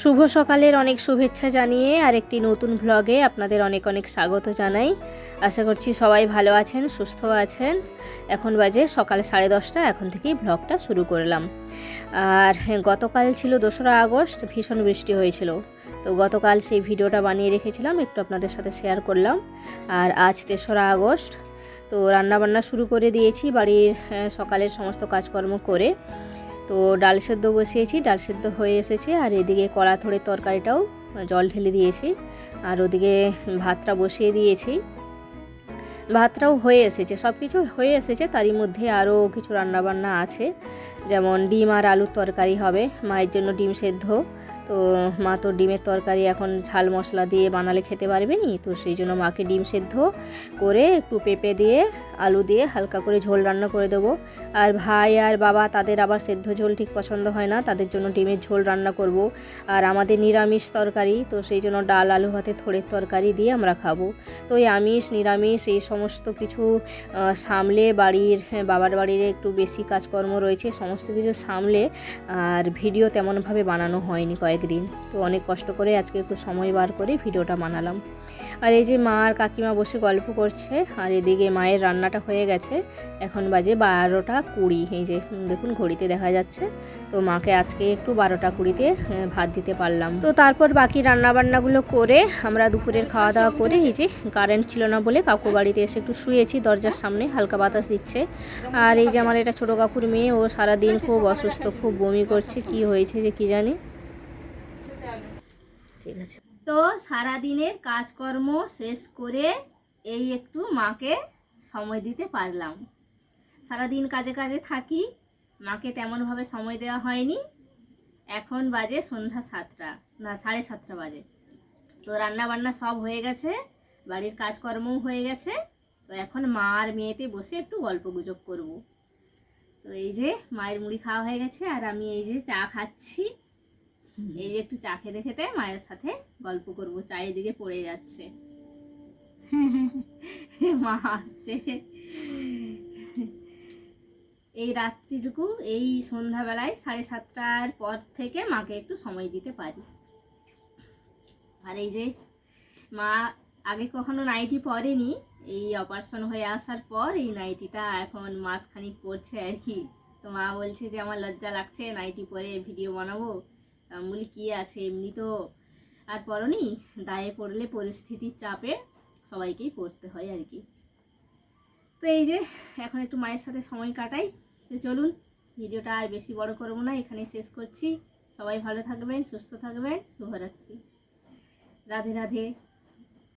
শুভ সকালের অনেক শুভেচ্ছা জানিয়ে আর একটি নতুন ভ্লগে আপনাদের অনেক অনেক স্বাগত জানাই। আশা করছি সবাই ভালো আছেন সুস্থ আছেন। এখন বাজে সকাল সাড়ে দশটা এখন থেকেই ভ্লগটা শুরু করলাম। আর হ্যাঁ, গতকাল ছিল দোসরা আগস্ট ভীষণ বৃষ্টি হয়েছিল। তো গতকাল সেই ভিডিওটা বানিয়ে রেখেছিলাম, একটু আপনাদের সাথে শেয়ার করলাম। আর আজ তেসরা আগস্ট, তো রান্নাবান্না শুরু করে দিয়েছি বাড়ির সকালের সমস্ত কাজকর্ম করে। তো ডাল সেদ্ধ বসিয়েছি, ডাল সেদ্ধ হয়ে এসেছে। আর এদিকে কড়া থড়ের তরকারিটাও জল ঢেলে দিয়েছি। আর ওদিকে ভাতটা বসিয়ে দিয়েছি। ভাতটাও হয়ে এসেছে সব কিছু হয়ে এসেছে। তারই মধ্যে আরও কিছু রান্নাবান্না আছে। যেমন ডিম আর আলুর তরকারি হবে, মায়ের জন্য ডিম সেদ্ধ। তো মা তো ডিমের তরকারি এখন ঝাল মশলা দিয়ে বানালে খেতে পারবে নি তো সেই জন্য মাকে ডিম সেদ্ধ করে একটু পেঁপে দিয়ে আলু দিয়ে হালকা করে ঝোল রান্না করে দেবো। আর ভাই আর বাবা তাদের আবার সেদ্ধ ঝোল ঠিক পছন্দ হয় না তাদের জন্য ডিমের ঝোল রান্না করব। আর আমাদের নিরামিষ তরকারি তো সেই জন্য ডাল আলু ভাতে থোড়ের তরকারি দিয়ে আমরা খাব। তো এই আমিষ নিরামিষ এই সমস্ত কিছু সামলে বাড়ির হ্যাঁ, বাবার বাড়ির একটু বেশি কাজকর্ম রয়েছে সমস্ত কিছু সামলে আর ভিডিও তেমনভাবে বানানো হয়নি কয়েকদিন। তো অনেক কষ্ট করে আজকে একটু সময় বার করে ভিডিওটা বানালাম। আর এই যে মা আর কাকিমা বসে গল্প করছে, আর এদিকে মায়ের রান্নাটা হয়ে গেছে। এখন বাজে বারোটা কুড়ি, এই যে দেখুন ঘড়িতে দেখা যাচ্ছে। তো মাকে আজকে একটু বারোটা কুড়িতে ভাত দিতে পারলাম। তো তারপর বাকি রান্নাবান্নাগুলো করে আমরা দুপুরের খাওয়া দাওয়া করে, এই যে কারেন্ট ছিল না বলে কাকু বাড়িতে এসে একটু শুয়েছি, দরজার সামনে হালকা বাতাস দিচ্ছে। আর এই যে আমার এটা ছোটো কাকুর মেয়ে, ও সারাদিন খুব অসুস্থ, খুব বমি করছে, কি হয়েছে যে কি জানি। ঠিক আছে। তো সারাদিনের কাজকর্ম শেষ করে এই একটু মাকে সময় দিতে পারলাম। সারাদিন কাজে কাজে থাকি, মাকে তেমনভাবে সময় দেওয়া হয়নি। এখন বাজে সন্ধ্যা সাতটা, না, সাড়ে সাতটা বাজে। তো রান্না বান্না সব হয়ে গেছে, বাড়ির কাজকর্মও হয়ে গেছে। তো এখন মা আর মেয়েতে বসে একটু গল্প গুজব করব। তো এই যে মায়ের মুড়ি খাওয়া হয়ে গেছে, আর আমি এই যে চা খাচ্ছি। এই যে একটু চা খেতে খেতে মায়ের সাথে গল্প করব চায়ের দিকে পড়ে যাচ্ছে। মা আসছে। এই রাত্রিটুকু, এই সন্ধ্যাবেলায় সাড়ে সাতটার পর থেকে মাকে একটু সময় দিতে পারি। আর এই যে মা আগে কখনো নাইটি পরেনি, এই অপারেশন হয়ে আসার পর এই নাইটিটা এখন মাসখানিক পরছে আর কি। তো মা বলছে যে, আমার লজ্জা লাগছে, নাইটি পরে ভিডিও বানাবো। বলি কী আছে এমনি তো? আর পরনি দায়ে পড়লে পরিস্থিতির চাপে সবাইকেই পড়তে হয় আর কি। তো এই যে, এখন একটু মায়ের সাথে সময় কাটাই। তো চলুন, ভিডিওটা আর বেশি বড় করব না, এখানেই শেষ করছি। সবাই ভালো থাকবেন, সুস্থ থাকবেন, শুভরাত্রি। রাধে রাধে।